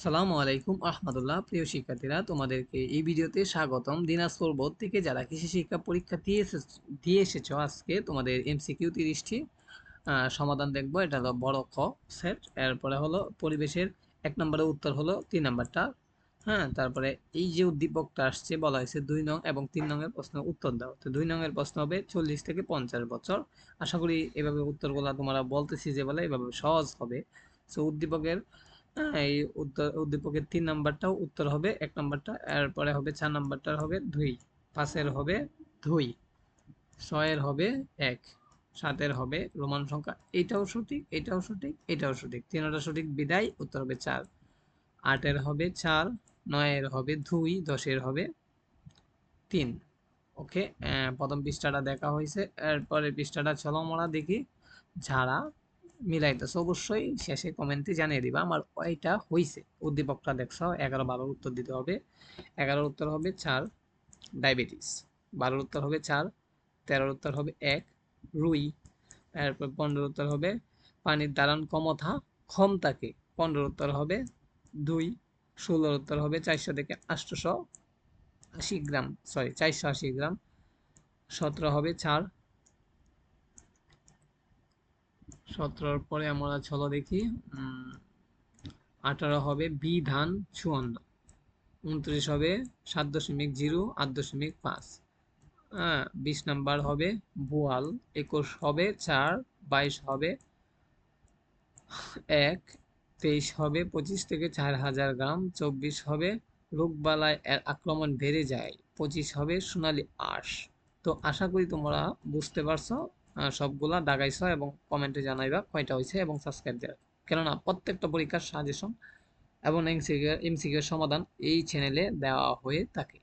আসসালামু আলাইকুম আহমদুল্লাহ। প্রিয় শিক্ষার্থীরা, তোমাদেরকে এই ভিডিওতে স্বাগতম। দিনাজপুর বোর্ড থেকে যারা কৃষি শিক্ষা পরীক্ষা দিয়ে দিয়ে এসেছ আজকে, তোমাদের এমসিকিউ তিরিশটি সমাধান দেখব। এটা হলো বড় খ সেট এরপরে হলো পরিবেশের এক নম্বরের উত্তর হলো তিন নম্বরটা। হ্যাঁ তারপরে এই যে উদ্দীপকটা আসছে, বলা হয়েছে দুই নং এবং তিন নংয়ের প্রশ্ন উত্তর দাও। তো দুই নংয়ের প্রশ্ন হবে চল্লিশ থেকে পঞ্চাশ বছর। আশা করি এভাবে উত্তরগুলো তোমরা বলতেছি যে বলে এভাবে সহজ হবে। সো উদ্দীপকের এই উত্তর, উদ্দীপকের তিন নাম্বারটাও উত্তর হবে, এক নাম্বারটা, এরপরে হবে চার নাম্বারটার হবে দুই, পাঁচের হবে দুই, ছয়ের হবে এক, সাতের হবে রোমান সংখ্যা এইটাও সঠিক, এটাও সঠিক এটাও সঠিক, তিনটা সঠিক, বিদায়, উত্তর হবে চার, আটের হবে চার, নয়ের হবে দুই, দশের হবে তিন, ওকে প্রথম পৃষ্ঠাটা দেখা হয়েছে এরপরে পৃষ্ঠাটা চলো আমরা দেখি, ঝাড়া মিলাইতেছ। অবশ্যই শেষে কমেন্টে জানিয়ে দিবা আমার ওইটা হয়েছে উদ্দীপকটা দেখছ, এগারো বারোর উত্তর দিতে হবে। এগারোর উত্তর হবে চার ডায়াবেটিস বারোর উত্তর হবে চার, তেরোর উত্তর হবে এক, রুই। তারপর পনেরোর উত্তর হবে পানির দাঁড়ান ক্ষমতা, ক্ষমতাকে। পনেরোর উত্তর হবে দুই, ষোলোর উত্তর হবে চারশো থেকে আটশোশো আশি গ্রাম সরি চারশো আশি গ্রাম। সতেরো হবে চার সতেরোর পরে আমরা চলো দেখি। আঠারো হবে বিধান চুয়ান্ন। উনত্রিশ হবে সাত দশমিক জিরো, আট দশমিক পাঁচ। হ্যাঁ বিশ নাম্বার হবে বোয়াল, একুশ হবে চার, বাইশ হবে এক, তেইশ হবে পঁচিশ থেকে চার হাজার গ্রাম, চব্বিশ হবে রোগবালায় আক্রমণ বেড়ে যায়, পঁচিশ হবে সোনালি আঁশ। তো আশা করি তোমরা বুঝতে পারছ। সবগুলা দাগাইছ এবং কমেন্টে জানাইবা কয়টা হয়েছে এবং সাবস্ক্রাইব দেওয়া কেননা প্রত্যেকটা পরীক্ষার সাজেশন এবং এমসিকিউ এমসিকিউর সমাধান এই চ্যানেলে দেওয়া হয়ে থাকে।